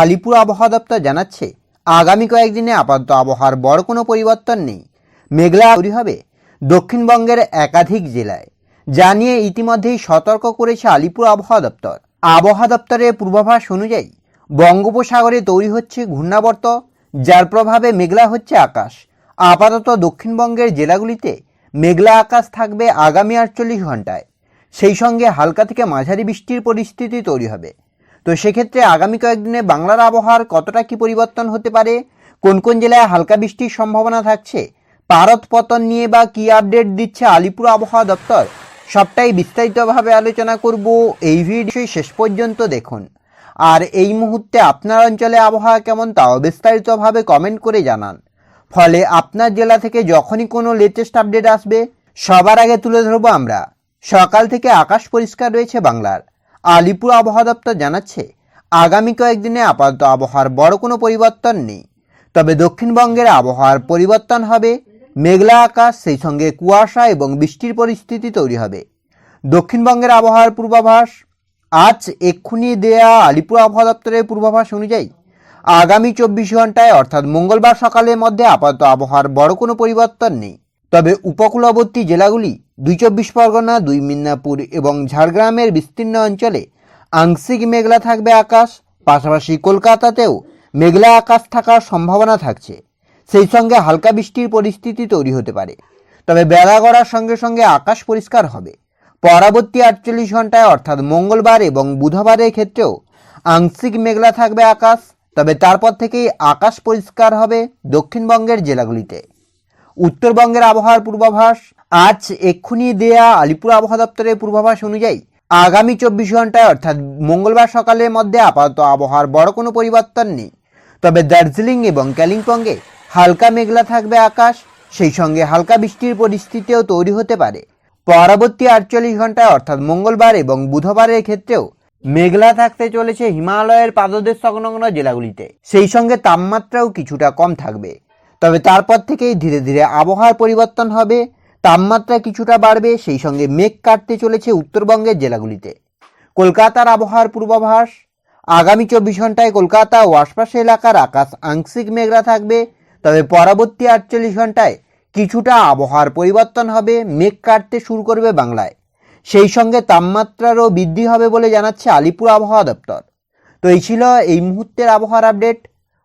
আলিপুর আবহাওয়া দপ্তর জানাচ্ছে, আগামী কয়েকদিনে আপাতত আবহাওয়ার বড় কোনো পরিবর্তন নেই। মেঘলা তৈরি হবে দক্ষিণবঙ্গের একাধিক জেলায়। যা নিয়ে ইতিমধ্যেই সতর্ক করেছে আলিপুর আবহাওয়া দপ্তর। আবহাওয়া দপ্তরের পূর্বাভাস অনুযায়ী বঙ্গোপসাগরে তৈরি হচ্ছে ঘূর্ণাবর্ত, যার প্রভাবে মেঘলা হচ্ছে আকাশ। আপাতত দক্ষিণবঙ্গের জেলাগুলিতে মেঘলা আকাশ থাকবে আগামী আটচল্লিশ ঘন্টায় সেই সঙ্গে হালকা থেকে মাঝারি বৃষ্টির পরিস্থিতি তৈরি হবে। তো সেক্ষেত্রে আগামী কয়েকদিনে বাংলার আবহাওয়ার কতটা কি পরিবর্তন হতে পারে? কোন কোন জেলায় হালকা বৃষ্টির সম্ভাবনা থাকছে? পারদ পতন নিয়ে বা কি আপডেট দিচ্ছে আলিপুর আবহাওয়া দপ্তর? সবটাই বিস্তারিতভাবে আলোচনা করব এই ভিডিও শেষ পর্যন্ত দেখুন। আর এই মুহূর্তে আপনার অঞ্চলে আবহাওয়া কেমন তাও বিস্তারিতভাবে কমেন্ট করে জানান। ফলে আপনার জেলা থেকে যখনই কোনো লেটেস্ট আপডেট আসবে, সবার আগে তুলে ধরবো আমরা। সকাল থেকে আকাশ পরিষ্কার রয়েছে বাংলার। আলিপুর আবহাওয়া দপ্তর জানাচ্ছে, আগামী কয়েকদিনে আপাতত আবহাওয়ার বড় কোনো পরিবর্তন নেই। তবে দক্ষিণবঙ্গের আবহাওয়ার পরিবর্তন হবে, মেঘলা আকাশ, সেই সঙ্গে কুয়াশা এবং বৃষ্টির পরিস্থিতি তৈরি হবে। দক্ষিণবঙ্গের আবহাওয়ার পূর্বাভাস, আজ এক্ষুনি দেয়া আলিপুর আবহাওয়া দপ্তরের পূর্বাভাস অনুযায়ী, আগামী চব্বিশ ঘন্টায়, অর্থাৎ মঙ্গলবার সকালের মধ্যে আপাতত আবহাওয়ার বড় কোনো পরিবর্তন নেই। তবে উপকূলবর্তী জেলাগুলি দুই চব্বিশ পরগনা, দুই মিদনাপুর এবং ঝাড়গ্রামের বিস্তীর্ণ অঞ্চলে আংশিক মেঘলা থাকবে আকাশ, পাশাপাশি কলকাতাতেও মেঘলা আকাশ থাকার সম্ভাবনা থাকছে। সেই সঙ্গে হালকা বৃষ্টির পরিস্থিতি তৈরি হতে পারে। তবে বেলা গড়ার সঙ্গে সঙ্গে আকাশ পরিষ্কার হবে। পরবর্তী আটচল্লিশ ঘন্টায় অর্থাৎ মঙ্গলবার এবং বুধবারের ক্ষেত্রেও আংশিক মেঘলা থাকবে আকাশ, তবে তারপর থেকেই আকাশ পরিষ্কার হবে দক্ষিণবঙ্গের জেলাগুলিতে। উত্তরবঙ্গের আবহাওয়ার পূর্বাভাস, আজ এক্ষুনি দেয়া আলিপুর আবহাওয়া দপ্তরের পূর্বাভাস অনুযায়ী, আগামী চব্বিশ ঘন্টায় অর্থাৎ মঙ্গলবার সকালের মধ্যে আপাতত আবহাওয়ার বড় কোনো পরিবর্তন নেই। তবে দার্জিলিং এবং কালিম্পংয়ে হালকা মেঘলা থাকবে আকাশ, সেই সঙ্গে হালকা বৃষ্টির পরিস্থিতিও তৈরি হতে পারে। পরবর্তী আটচল্লিশ ঘন্টায় অর্থাৎ মঙ্গলবার এবং বুধবারের ক্ষেত্রেও মেঘলা থাকতে চলেছে হিমালয়ের পাদদেশ সংলগ্ন জেলাগুলিতে। সেই সঙ্গে তাপমাত্রাও কিছুটা কম থাকবে। তবে তারপর থেকেই ধীরে ধীরে আবহাওয়ার পরিবর্তন হবে। তাপমাত্রা কিছুটা বাড়বে, সেই সঙ্গে মেঘ কাটতে চলেছে উত্তরবঙ্গের জেলাগুলিতে। কলকাতার আবহাওয়ার পূর্বাভাস, আগামী চব্বিশ ঘন্টায় কলকাতা ও আশপাশের এলাকার আকাশ আংশিক মেঘলা থাকবে, তবে পরবর্তী আটচল্লিশ ঘন্টায় কিছুটা আবহাওয়ার পরিবর্তন হবে, মেঘ কাটতে শুরু করবে বাংলায়। সেই সঙ্গে তাপমাত্রারও বৃদ্ধি হবে বলে জানাচ্ছে আলিপুর আবহাওয়া দপ্তর। তো এই ছিল এই মুহূর্তের আবহাওয়ার আপডেট।